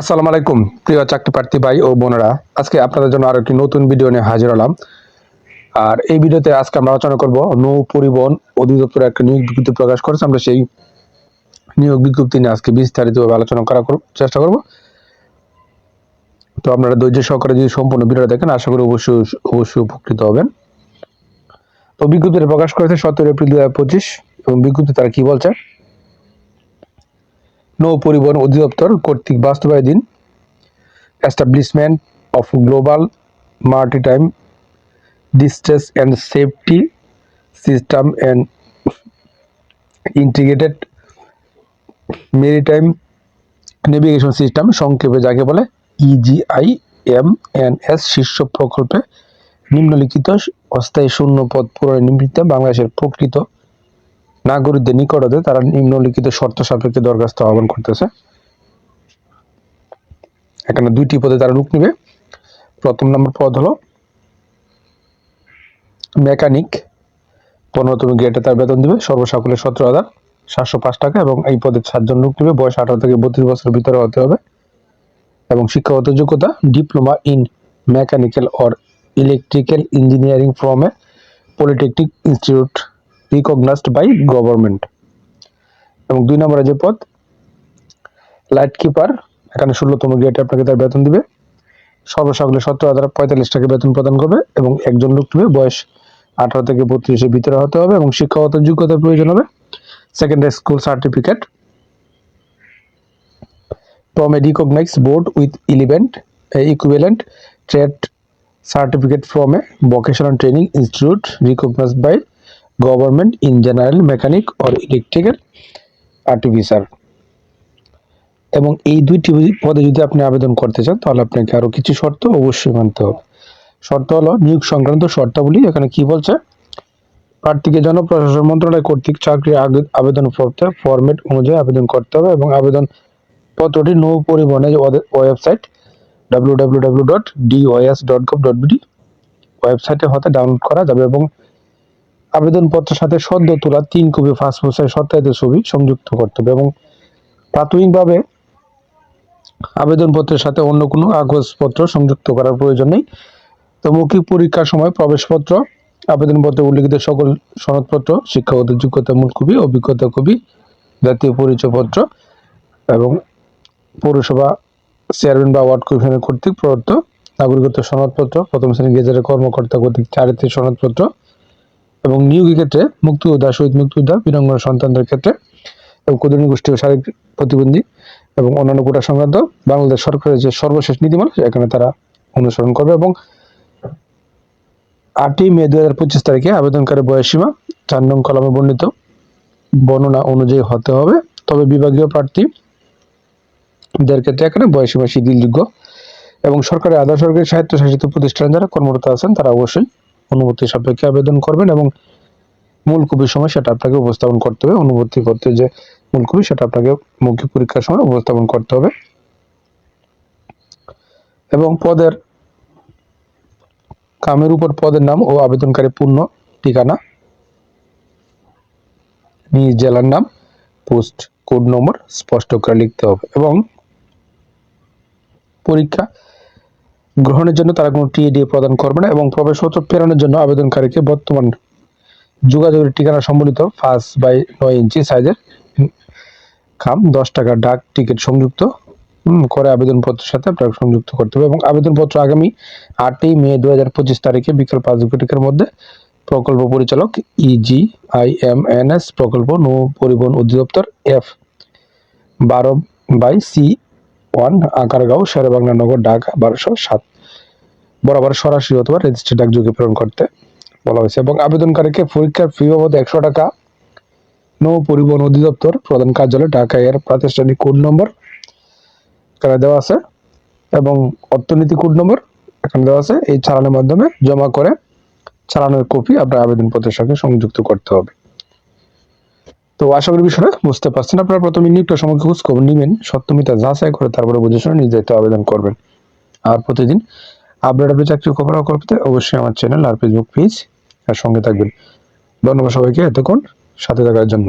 আসসালামু আলাইকুম, প্রিয় চাকরি প্রার্থী ভাই ও বোনেরা। আজকে আপনাদের জন্য আরও একটি নতুন ভিডিও নিয়ে হাজির হলাম। আর এই ভিডিওতে আজকে আমরা আলোচনা করব নৌ পরিবহন অধিদপ্তর একটা নিয়োগ বিজ্ঞপ্তি প্রকাশ করেছে। আমরা সেই নিয়োগ বিজ্ঞপ্তি নিয়ে আজকে বিস্তারিতভাবে আলোচনা করার চেষ্টা করব। তো আপনারা ধৈর্য সহকারে যদি সম্পূর্ণ ভিডিওটা দেখেন, আশা করি অবশ্যই অবশ্যই উপকৃত হবেন। তো বিজ্ঞপ্তিটা প্রকাশ করেছে সতেরো এপ্রিল দু হাজার পঁচিশ এবং বিজ্ঞপ্তি তারা কি বলছে? নৌ পরিবহন অধিদপ্তর কর্তৃক বাস্তবায়ন establishment of global maritime distance and safety system and integrated maritime navigation system সংক্ষেপে যাকে বলে ইজিআই এম এন এস শীর্ষ প্রকল্পে নিম্নলিখিত অস্থায়ী শূন্য পদ পূরণের নিমিত্তে বাংলাদেশের প্রকৃত নাগরিকদের নিকটতে তারা নিম্নলিখিত শর্ত সাপেক্ষে দরখাস্ত আহ্বান করতেছে। এখানে দুইটি পদে তারা রূপ নিবে। প্রথম নম্বর পদ হলো মেকানিক। পনেরোতম গ্রেডে তার বেতন দিবে সর্বসাকুল্যে সতেরো হাজার সাতশো পাঁচ টাকা এবং এই পদে সাতজন লোক নেবে। বয়স আঠারো থেকে বত্রিশ বছরের ভিতরে হতে হবে। এবং শিক্ষাগত যোগ্যতা, diploma in mechanical or electrical engineering from a polytechnic institute recognized by government এবং দুই নম্বরে যে পদ লাইট কিপার এখানে ষোলোতম গ্রেডে আপনাকে তার বেতন দিবে। সর্বসাকুল্যে সত্তর হাজার পঁয়তাল্লিশ টাকা বেতন প্রদান করবে এবং একজন লোক নেবে বয়স আঠারো থেকে বত্রিশের ভিতরে হতে হবে এবং শিক্ষাগত যোগ্যতার প্রয়োজন হবে। Secondary school certificate from a recognized board with relevant uh, equivalent trade certificate from a vocational training institute by government in general mechanic or electrical artificer এবং এই দুইটি পদে যদি আপনি আবেদন করতে চান, তাহলে আপনাকে আরও কিছু শর্ত অবশ্যই মানতে হবে। শর্ত হলো, নিয়োগ সংক্রান্ত শর্তাবলী, এখানে কি বলছে? প্রার্থীকে জনপ্রশাসন মন্ত্রণালয় কর্তৃক চাকরি আগে- আবেদন পত্রে ফরম্যাট অনুযায়ী আবেদন করতে হবে এবং আবেদন পত্রটি নৌ পরিবহনের website W W W dot DOS dot gov dot BD ওয়েবসাইটে হতে ডাউনলোড করা যাবে এবং আবেদনপত্রের সাথে সদ্য তোলা তিন কপি পাসপোর্ট সাইজ সত্যায়িত ছবি সংযুক্ত করতে হবে এবং প্রাথমিকভাবে আবেদনপত্রের সাথে অন্য কোনো কাগজপত্র সংযুক্ত করার প্রয়োজন নেই। তো মৌখিক পরীক্ষার সময় প্রবেশপত্র, আবেদনপত্রে উল্লিখিত সকল সনদপত্র শিক্ষাগত যোগ্যতা মূল কপি, অভিজ্ঞতা কপি, জাতীয় পরিচয়পত্র এবং পৌরসভা চেয়ারম্যান বা ওয়ার্ড কমিশনের কর্তৃক প্রদত্ত নাগরিকত্ব সনদপত্র, প্রথম শ্রেণি গেজেটের কর্মকর্তা কর্তৃক চারিত্রিক সনদপত্র এবং নিয়োগের ক্ষেত্রে মুক্তিযোদ্ধা, শহীদ মুক্তিযোদ্ধা, বীরাঙ্গনা সন্তানদের ক্ষেত্রে এবং ক্ষুদ্রনী গোষ্ঠী ও শারীরিক প্রতিবন্ধী এবং অন্যান্য কোটা সংক্রান্ত বাংলাদেশ সরকারের যে সর্বশেষ নীতিমালা এখানে তারা অনুসরণ করবে এবং আটই মে দু হাজার পঁচিশ তারিখে আবেদনকারী বয়সীমা চার নং কলমে বর্ণিত। বর্ণনা অনুযায়ী হতে হবে। তবে বিভাগীয় প্রার্থী দের ক্ষেত্রে এখানে বয়সীমা শিথিলযোগ্য এবং সরকারি আধা সরকারি স্বায়ত্তশাসিত প্রতিষ্ঠান যারা কর্মরত আছেন, তারা অবশ্যই অনুমতি সাপেক্ষে আবেদন করবেন এবং মূল কপির সময় সেটা আপনাকে উপস্থাপন করতে হবে। অনুমতি করতে যে মূল কপি সেটা আপনাকে মৌখিক পরীক্ষার সময় উপস্থাপন করতে হবে। এবং পদের কামের উপর পদের নাম ও আবেদনকারী পূর্ণ ঠিকানা, নিজ জেলার নাম, পোস্ট কোড নম্বর স্পষ্ট করে লিখতে হবে এবং পরীক্ষা গ্রহণের জন্য তারা কোনো টিএডি প্রদান করবে না এবং প্রবেশপত্র প্রেরণের জন্য আবেদনকারীকে বর্তমান যোগাযোগের ঠিকানা সম্বলিত পাঁচ বাই নয় ইঞ্চি সাইজের খাম, দশ টাকা ডাক টিকিট সংযুক্ত করে আবেদনপত্রের সাথে আপনাকে সংযুক্ত করতে হবে এবং আবেদনপত্র আগামী আটই মে দু হাজার পঁচিশ তারিখে বিকেল পাঁচ ঘটিকের মধ্যে প্রকল্প পরিচালক EG I M N S প্রকল্প নৌ পরিবহন অধিদপ্তর এফ বারো by C one Agargaon Sherebangla Nagar, Dhaka, বারোশো সাত। বরাবর সরাসরি অথবা রেজিস্টার্ড ডাকযোগে প্রেরণ করতে বলা হয়েছে। এবং আবেদনকারীকে পরীক্ষার ফি বাবদ একশো টাকা নৌ পরিবহন অধিদপ্তর প্রধান কার্যালয় ঢাকা এর প্রাতিষ্ঠানিক কোড নম্বর এখানে দেওয়া আছে এবং অর্থনীতি কোড নম্বর এখানে দেওয়া আছে। এই চালানের মাধ্যমে জমা করে চালানোর কপি আপনার আবেদনপত্রের সঙ্গে সংযুক্ত করতে হবে। তো আশা করি বিষয়টা বুঝতে পারছেন। আপনারা প্রথমে নিয়োগটা সময় খোঁজ খবর নেবেন, সত্যমিতা যাচাই করে তারপরে বুঝে শুনে নির্ধারিত আবেদন করবেন। আর প্রতিদিন আপডেট আপনি চাকরি খবর করতে অবশ্যই আমার চ্যানেল আর ফেসবুক পেজ আর সঙ্গে থাকবেন। ধন্যবাদ সবাইকে, এতক্ষণ সাথে থাকার জন্য।